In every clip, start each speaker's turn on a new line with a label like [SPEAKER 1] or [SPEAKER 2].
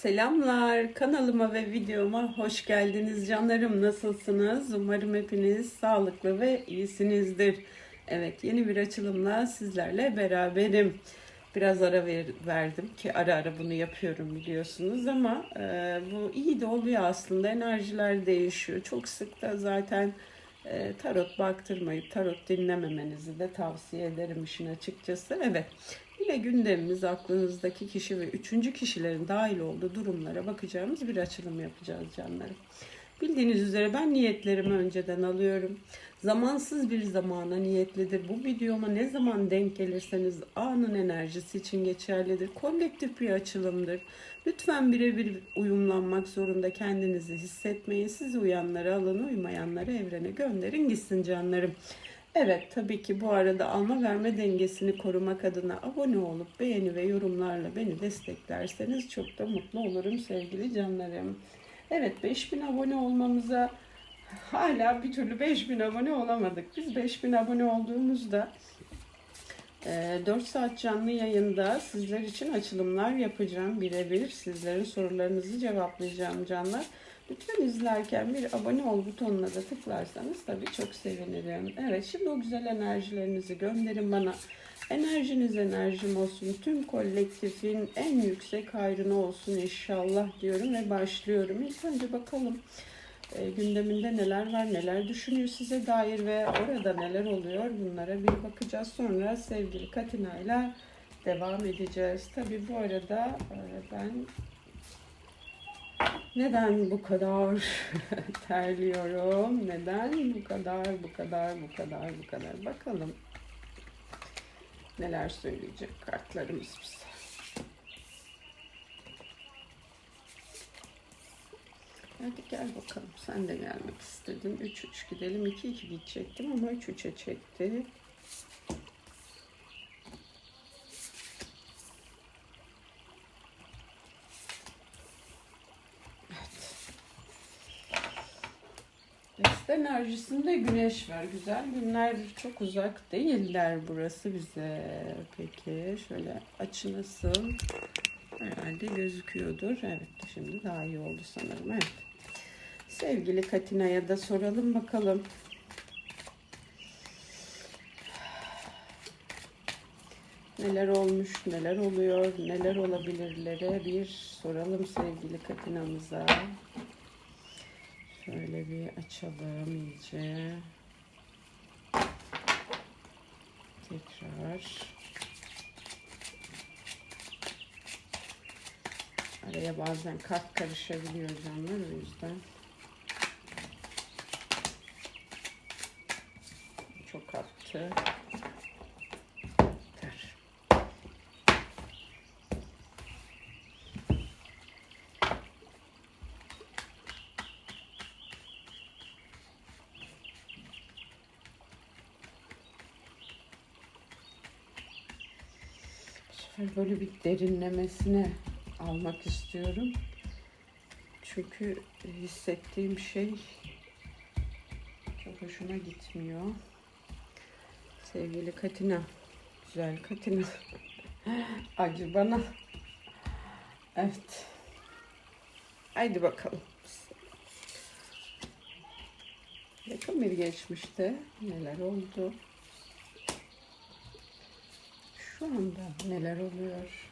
[SPEAKER 1] Selamlar. Kanalıma ve videoma hoş geldiniz canlarım. Nasılsınız? Umarım hepiniz sağlıklı ve iyisinizdir. Evet yeni bir açılımla sizlerle beraberim. Biraz ara ver- verdim ki ara ara bunu yapıyorum biliyorsunuz ama e, bu iyi de oluyor aslında. Enerjiler değişiyor. Çok sık da zaten e, tarot baktırmayıp tarot dinlememenizi de tavsiye ederim işin açıkçası. Evet Yine gündemimiz aklınızdaki kişi ve üçüncü kişilerin dahil olduğu durumlara bakacağımız bir açılım yapacağız canlarım. Bildiğiniz üzere ben niyetlerimi önceden alıyorum. Zamansız bir zamana niyetlidir. Bu videoma ne zaman denk gelirseniz anın enerjisi için geçerlidir. Kolektif bir açılımdır. Lütfen birebir uyumlanmak zorunda kendinizi hissetmeyin. Sizi uyanları alın, uymayanları evrene gönderin gitsin canlarım. Evet tabii ki bu arada alma verme dengesini korumak adına abone olup beğeni ve yorumlarla beni desteklerseniz çok da mutlu olurum sevgili canlarım. Evet 5000 abone olmamıza hala bir türlü 5000 abone olamadık. Biz 5000 abone olduğumuzda 4 saat canlı yayında sizler için açılımlar yapacağım birebir. Sizlerin sorularınızı cevaplayacağım canlar. Lütfen izlerken bir abone ol butonuna da tıklarsanız tabii çok sevinirim. Evet şimdi o güzel enerjilerinizi gönderin bana. Enerjiniz enerjim olsun. Tüm kolektifin en yüksek hayrına olsun inşallah diyorum ve başlıyorum. İlk önce bakalım e, gündeminde neler var, neler düşünüyor size dair ve orada neler oluyor bunlara bir bakacağız. Sonra sevgili Katina ile devam edeceğiz. Tabii bu arada e, ben neden bu kadar terliyorum? Neden bu kadar, bu kadar, bu kadar, bu kadar? Bakalım neler söyleyecek kartlarımız bize. Hadi gel bakalım. Sen de gelmek istedin. 3-3 gidelim. 2-2 gidecektim ama 3-3'e çekti. Deste enerjisinde güneş var. Güzel günler çok uzak değiller burası bize. Peki şöyle açı nasıl? Herhalde gözüküyordur. Evet şimdi daha iyi oldu sanırım. Evet. Sevgili Katina'ya da soralım bakalım. Neler olmuş, neler oluyor, neler olabilirlere bir soralım sevgili Katina'mıza. Şöyle bir açalım iyice. Tekrar. Araya bazen kart karışabiliyor canlar o yüzden. Çok attı. Yeter. Bu böyle bir derinlemesine almak istiyorum. Çünkü hissettiğim şey çok hoşuma gitmiyor. Sevgili Katina, güzel Katina. Acı bana. Evet. Haydi bakalım. Yakın bir geçmişte neler oldu? Şu anda neler oluyor?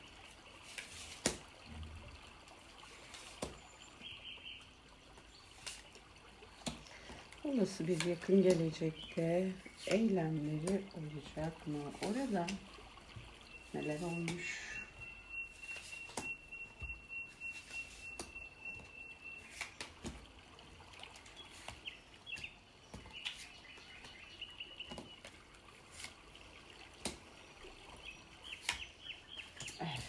[SPEAKER 1] Olası bir yakın gelecekte eylemleri olacak mı? Orada neler olmuş? Evet.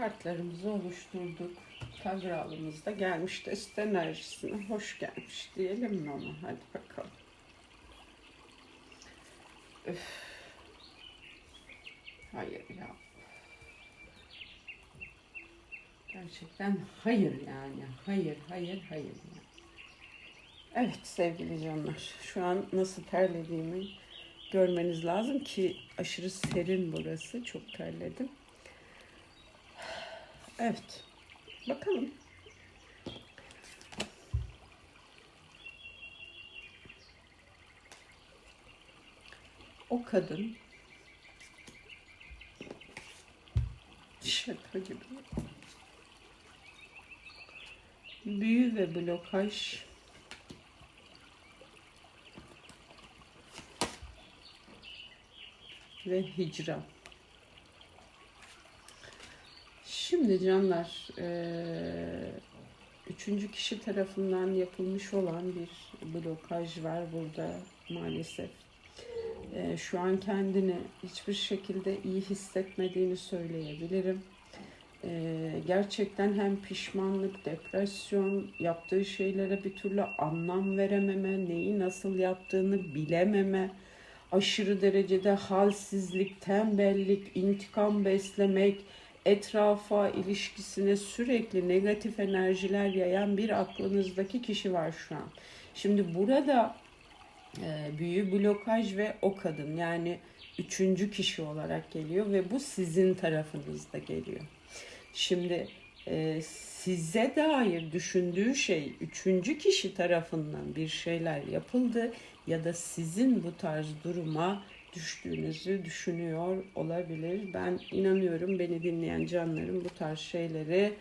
[SPEAKER 1] Kartlarımızı oluşturduk. Kavralımız da gelmiş test enerjisine hoş gelmiş diyelim mi ona? Hadi bakalım. Öf. Hayır ya. Gerçekten hayır yani. Hayır, hayır, hayır. Yani. Evet sevgili canlar. Şu an nasıl terlediğimi görmeniz lazım ki aşırı serin burası. Çok terledim. Evet. Bakalım. O kadın şaka gibi. Büyü ve blokaj ve hicran. Şimdi canlar, eee, üçüncü kişi tarafından yapılmış olan bir blokaj var burada maalesef. Eee, şu an kendini hiçbir şekilde iyi hissetmediğini söyleyebilirim. Eee, gerçekten hem pişmanlık, depresyon, yaptığı şeylere bir türlü anlam verememe, neyi nasıl yaptığını bilememe, aşırı derecede halsizlik, tembellik, intikam beslemek, etrafa, ilişkisine sürekli negatif enerjiler yayan bir aklınızdaki kişi var şu an. Şimdi burada e, büyü, blokaj ve o kadın yani üçüncü kişi olarak geliyor ve bu sizin tarafınızda geliyor. Şimdi e, size dair düşündüğü şey üçüncü kişi tarafından bir şeyler yapıldı ya da sizin bu tarz duruma düştüğünüzü düşünüyor olabilir. Ben inanıyorum beni dinleyen canlarım bu tarz şeyleri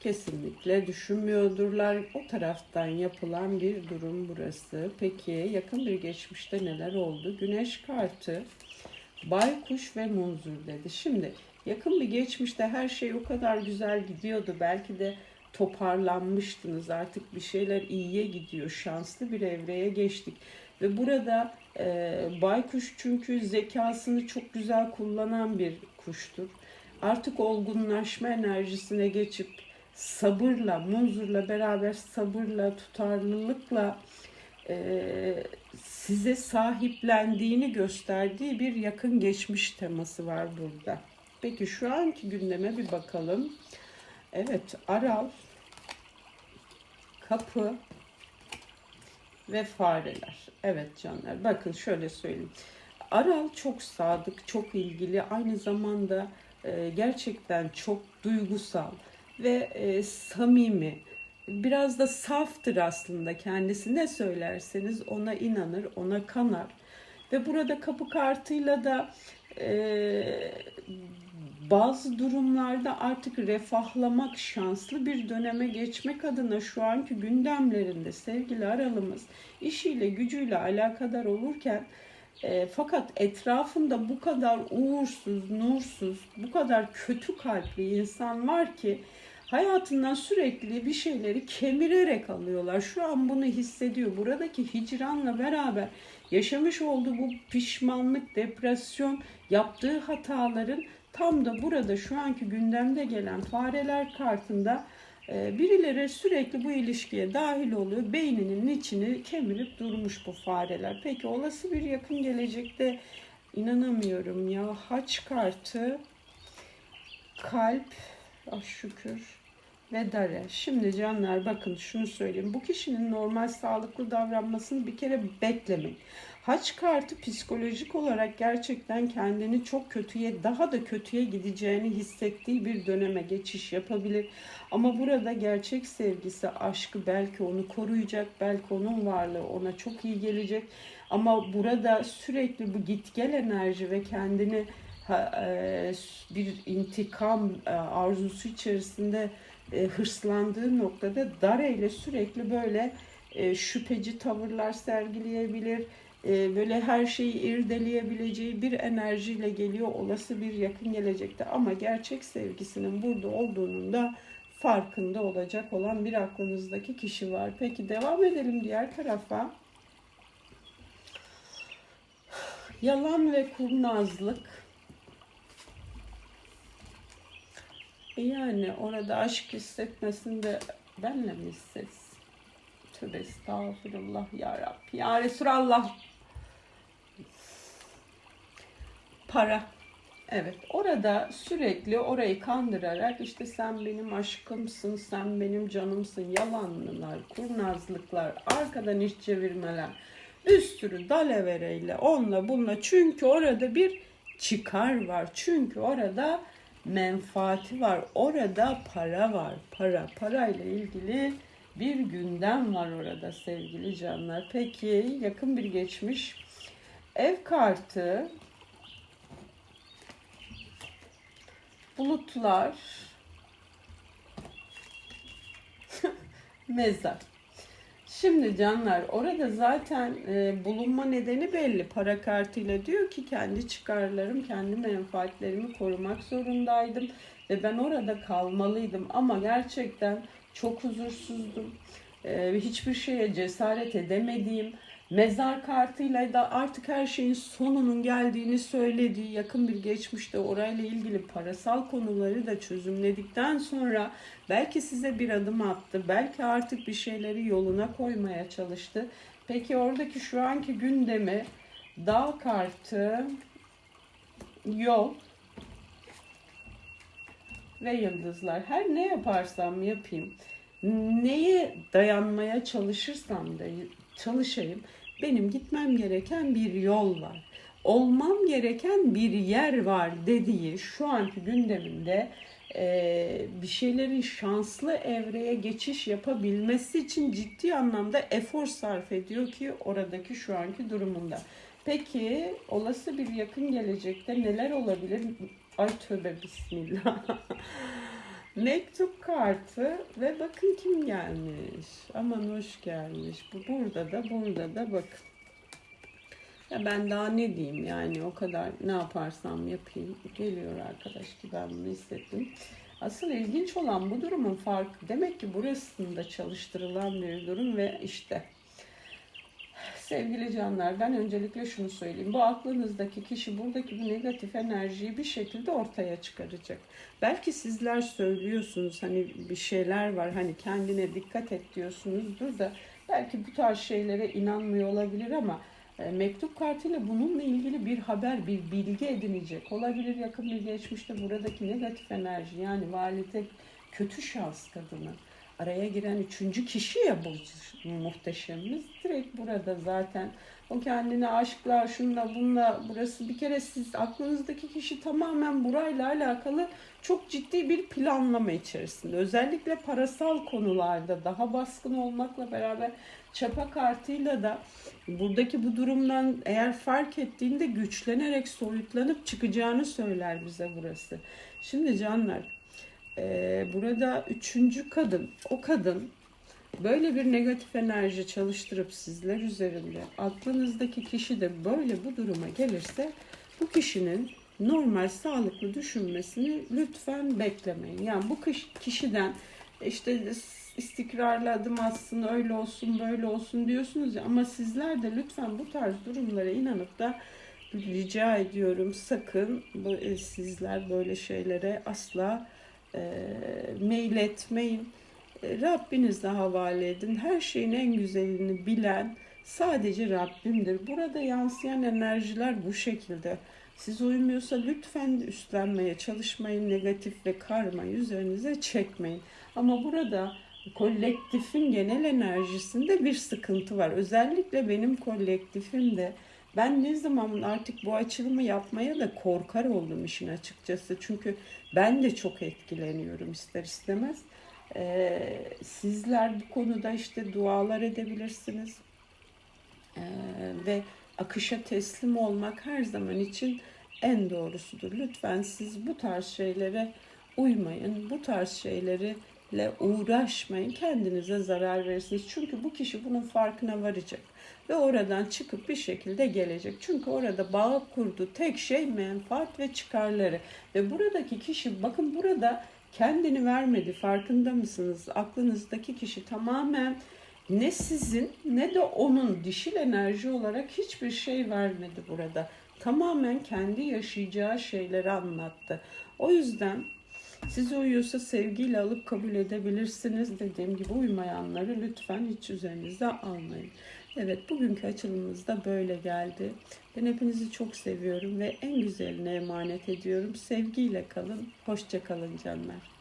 [SPEAKER 1] kesinlikle düşünmüyordurlar. O taraftan yapılan bir durum burası. Peki yakın bir geçmişte neler oldu? Güneş kartı, baykuş ve munzur dedi. Şimdi yakın bir geçmişte her şey o kadar güzel gidiyordu. Belki de toparlanmıştınız. Artık bir şeyler iyiye gidiyor. Şanslı bir evreye geçtik. Ve burada e, baykuş çünkü zekasını çok güzel kullanan bir kuştur. Artık olgunlaşma enerjisine geçip sabırla, munzurla beraber sabırla, tutarlılıkla e, size sahiplendiğini gösterdiği bir yakın geçmiş teması var burada. Peki şu anki gündeme bir bakalım. Evet, Aral, Kapı ve fareler. Evet canlar, bakın şöyle söyleyeyim. Aral çok sadık, çok ilgili, aynı zamanda e, gerçekten çok duygusal ve e, samimi. Biraz da saftır aslında kendisi. Ne söylerseniz ona inanır, ona kanar. Ve burada kapı kartıyla da e, bazı durumlarda artık refahlamak, şanslı bir döneme geçmek adına şu anki gündemlerinde sevgili aralımız işiyle gücüyle alakadar olurken e, fakat etrafında bu kadar uğursuz, nursuz, bu kadar kötü kalpli insan var ki hayatından sürekli bir şeyleri kemirerek alıyorlar. Şu an bunu hissediyor. Buradaki hicranla beraber yaşamış olduğu bu pişmanlık, depresyon, yaptığı hataların tam da burada şu anki gündemde gelen fareler kartında e, birileri sürekli bu ilişkiye dahil oluyor. Beyninin içini kemirip durmuş bu fareler. Peki olası bir yakın gelecekte inanamıyorum ya. Haç kartı, kalp, ah şükür ve dare. Şimdi canlar bakın şunu söyleyeyim. Bu kişinin normal sağlıklı davranmasını bir kere beklemeyin. Haç kartı psikolojik olarak gerçekten kendini çok kötüye, daha da kötüye gideceğini hissettiği bir döneme geçiş yapabilir. Ama burada gerçek sevgisi, aşkı belki onu koruyacak, belki onun varlığı ona çok iyi gelecek. Ama burada sürekli bu git gel enerji ve kendini e, bir intikam e, arzusu içerisinde e, hırslandığı noktada Dare ile sürekli böyle şüpheci tavırlar sergileyebilir böyle her şeyi irdeleyebileceği bir enerjiyle geliyor olası bir yakın gelecekte. Ama gerçek sevgisinin burada olduğunun da farkında olacak olan bir aklınızdaki kişi var. Peki devam edelim diğer tarafa. Yalan ve kurnazlık. E yani orada aşk hissetmesinde benle mi hissetsin? Tövbe estağfurullah ya Rabbi. Ya Resulallah para. Evet, orada sürekli orayı kandırarak işte sen benim aşkımsın, sen benim canımsın, yalanlılar, kurnazlıklar, arkadan iş çevirmeler, bir sürü dalavereyle, onunla bununla. Çünkü orada bir çıkar var. Çünkü orada menfaati var. Orada para var. Para, parayla ilgili bir gündem var orada sevgili canlar. Peki yakın bir geçmiş. Ev kartı bulutlar, mezar. Şimdi canlar orada zaten e, bulunma nedeni belli. Para kartıyla diyor ki kendi çıkarlarım, kendi menfaatlerimi korumak zorundaydım ve ben orada kalmalıydım ama gerçekten çok huzursuzdum. E, hiçbir şeye cesaret edemediğim, mezar kartıyla da artık her şeyin sonunun geldiğini söylediği yakın bir geçmişte orayla ilgili parasal konuları da çözümledikten sonra belki size bir adım attı. Belki artık bir şeyleri yoluna koymaya çalıştı. Peki oradaki şu anki gündemi dağ kartı yol ve yıldızlar. Her ne yaparsam yapayım, neye dayanmaya çalışırsam da çalışayım, benim gitmem gereken bir yol var. Olmam gereken bir yer var dediği şu anki gündeminde e, bir şeylerin şanslı evreye geçiş yapabilmesi için ciddi anlamda efor sarf ediyor ki oradaki şu anki durumunda. Peki olası bir yakın gelecekte neler olabilir? Ay tövbe bismillah. Mektup kartı ve bakın kim gelmiş. Aman hoş gelmiş. Bu burada da burada da bakın. Ya ben daha ne diyeyim yani o kadar ne yaparsam yapayım geliyor arkadaş ki ben bunu hissettim. Asıl ilginç olan bu durumun farkı. Demek ki burasında çalıştırılan bir durum ve işte Sevgili canlar ben öncelikle şunu söyleyeyim. Bu aklınızdaki kişi buradaki bu negatif enerjiyi bir şekilde ortaya çıkaracak. Belki sizler söylüyorsunuz hani bir şeyler var hani kendine dikkat et diyorsunuzdur da belki bu tarz şeylere inanmıyor olabilir ama e, mektup kartıyla bununla ilgili bir haber, bir bilgi edinecek olabilir yakın bir geçmişte buradaki negatif enerji yani valide kötü şans kadını araya giren üçüncü kişi ya bu muhteşemimiz. Direkt burada zaten o kendine aşklar şunla bunla burası bir kere siz aklınızdaki kişi tamamen burayla alakalı çok ciddi bir planlama içerisinde. Özellikle parasal konularda daha baskın olmakla beraber çapa kartıyla da buradaki bu durumdan eğer fark ettiğinde güçlenerek soyutlanıp çıkacağını söyler bize burası. Şimdi canlar ee, burada üçüncü kadın, o kadın böyle bir negatif enerji çalıştırıp sizler üzerinde aklınızdaki kişi de böyle bu duruma gelirse bu kişinin normal sağlıklı düşünmesini lütfen beklemeyin. Yani bu kişiden işte istikrarlı adım atsın, öyle olsun, böyle olsun diyorsunuz ya ama sizler de lütfen bu tarz durumlara inanıp da rica ediyorum sakın e, sizler böyle şeylere asla e, mail etmeyin. E, Rabbinize havale edin. Her şeyin en güzelini bilen sadece Rabbimdir. Burada yansıyan enerjiler bu şekilde. Siz uymuyorsa lütfen üstlenmeye çalışmayın. Negatif ve karmayı üzerinize çekmeyin. Ama burada kolektifin genel enerjisinde bir sıkıntı var. Özellikle benim kolektifimde ben ne zaman artık bu açılımı yapmaya da korkar oldum işin açıkçası. Çünkü ben de çok etkileniyorum ister istemez. Ee, sizler bu konuda işte dualar edebilirsiniz. Ee, ve akışa teslim olmak her zaman için en doğrusudur. Lütfen siz bu tarz şeylere uymayın. Bu tarz şeyleri ile uğraşmayın. Kendinize zarar verirsiniz. Çünkü bu kişi bunun farkına varacak. Ve oradan çıkıp bir şekilde gelecek. Çünkü orada bağ kurdu tek şey menfaat ve çıkarları. Ve buradaki kişi bakın burada kendini vermedi. Farkında mısınız? Aklınızdaki kişi tamamen ne sizin ne de onun dişil enerji olarak hiçbir şey vermedi burada. Tamamen kendi yaşayacağı şeyleri anlattı. O yüzden Size uyuyorsa sevgiyle alıp kabul edebilirsiniz. Dediğim gibi uymayanları lütfen hiç üzerinize almayın. Evet bugünkü açılımımız da böyle geldi. Ben hepinizi çok seviyorum ve en güzeline emanet ediyorum. Sevgiyle kalın, hoşça kalın canlar.